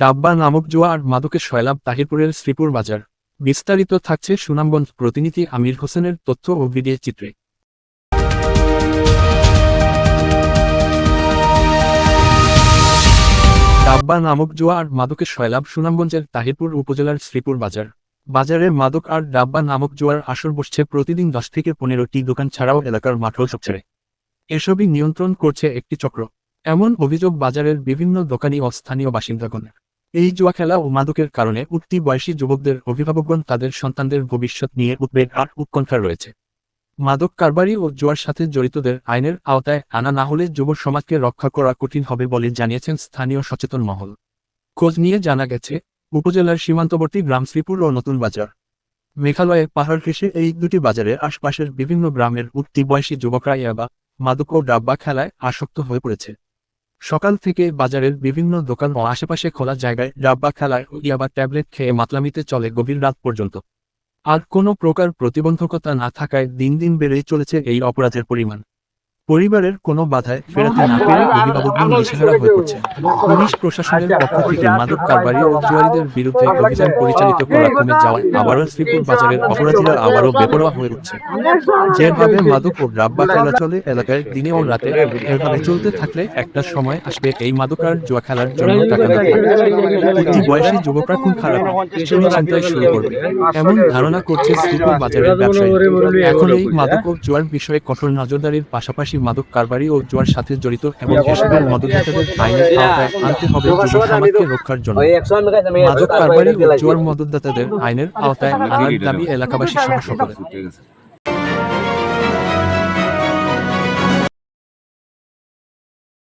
ডাব্বা নামক জোয়া আর মাদকের সয়লাভ তাহিরপুরের শ্রীপুর বাজার। বিস্তারিত থাকছে সুনামগঞ্জ প্রতিনিধি আমির হোসেনের তথ্য ও ভিডিও চিত্রে। ডাব্বা নামক জোয়া আর মাদকের সয়লাভ সুনামগঞ্জের তাহিরপুর উপজেলার শ্রীপুর বাজার। বাজারে মাদক আর ডাব্বা নামক জোয়ার আসর বসছে প্রতিদিন দশ থেকে পনেরোটি দোকান ছাড়াও এলাকার মাঠও সবচেয়ে। এসবই নিয়ন্ত্রণ করছে একটি চক্র। এমন অভিযোগ বাজারের বিভিন্ন দোকানি ও স্থানীয় বাসিন্দাগণের। এই জুয়া খেলা ও মাদকের কারণে উঠতি বয়সী যুবকদের অভিভাবকগণ তাদের সন্তানদের ভবিষ্যৎ নিয়ে উদ্বেগ আর উৎকণ্ঠা রয়েছে। মাদক কারবারি ও জুয়ার সাথে জড়িতদের আইনের আওতায় আনা না হলে যুব সমাজকে রক্ষা করা কঠিন হবে বলে জানিয়েছেন স্থানীয় সচেতন মহল। খোঁজ নিয়ে জানা গেছে, উপজেলার সীমান্তবর্তী গ্রাম শ্রীপুর ও নতুন বাজার। মেঘালয়ে পাহাড় ঘেঁষে এই দুটি বাজারে আশপাশের বিভিন্ন গ্রামের উঠতি বয়সী যুবকরা ইয়াবা মাদক ও ডাব্বা খেলায় আসক্ত হয়ে পড়েছে। সকাল থেকে বাজারের বিভিন্ন দোকান ও আশেপাশে খোলা জায়গায় ডাব্বা খেলায় ইয়াবা ট্যাবলেট খেয়ে মাতলামিতে চলে গভীর রাত পর্যন্ত। আর কোনো প্রকার প্রতিবন্ধকতা না থাকায় দিন দিন বেড়েই চলেছে এই অপরাধের পরিমাণ। পরিবারের কোনো বাধায় ফেরাতে না পেরে অভিভাবকগণ দিশেহারা হয়ে পড়ছে পুলিশ প্রশাসনের পক্ষ থেকে মাদক কারবারি ও জুয়ারিদের বিরুদ্ধে অভিযান পরিচালিত করা কমে যাওয়ায় আবারও শ্রীপুর বাজারের অপরাধীরা আবারও বেপরোয়া হয়ে উঠছে। যেভাবে মাদক ও ডাব্বা খেলা চলে এলাকায় দিনে ও রাতে এভাবে চলতে থাকলে একটা সময় আসবে এই মাদক আর জুয়া খেলার জন্য টাকা লাগবে অতি বয়সী যুবকরা খুব খারাপ সেই চিন্তায় শুরু করবে এমন ধারণা করছে শ্রীপুর বাজারের ব্যবসায়ী এখন এই মাদক ও জুয়ার বিষয়ে কঠোর নজরদারির পাশাপাশি মাদক কারবারি ও জুয়ার সাথে জড়িত এবং এসবের মদতদাতাদের আইনের আওতায় আনতে হবে যুব সমাজকে রক্ষার জন্য। মাদক কারবারি ও জুয়ার মদতদাতাদের আইনের আওতায় আনার দাবি এলাকাবাসী সহ সকলের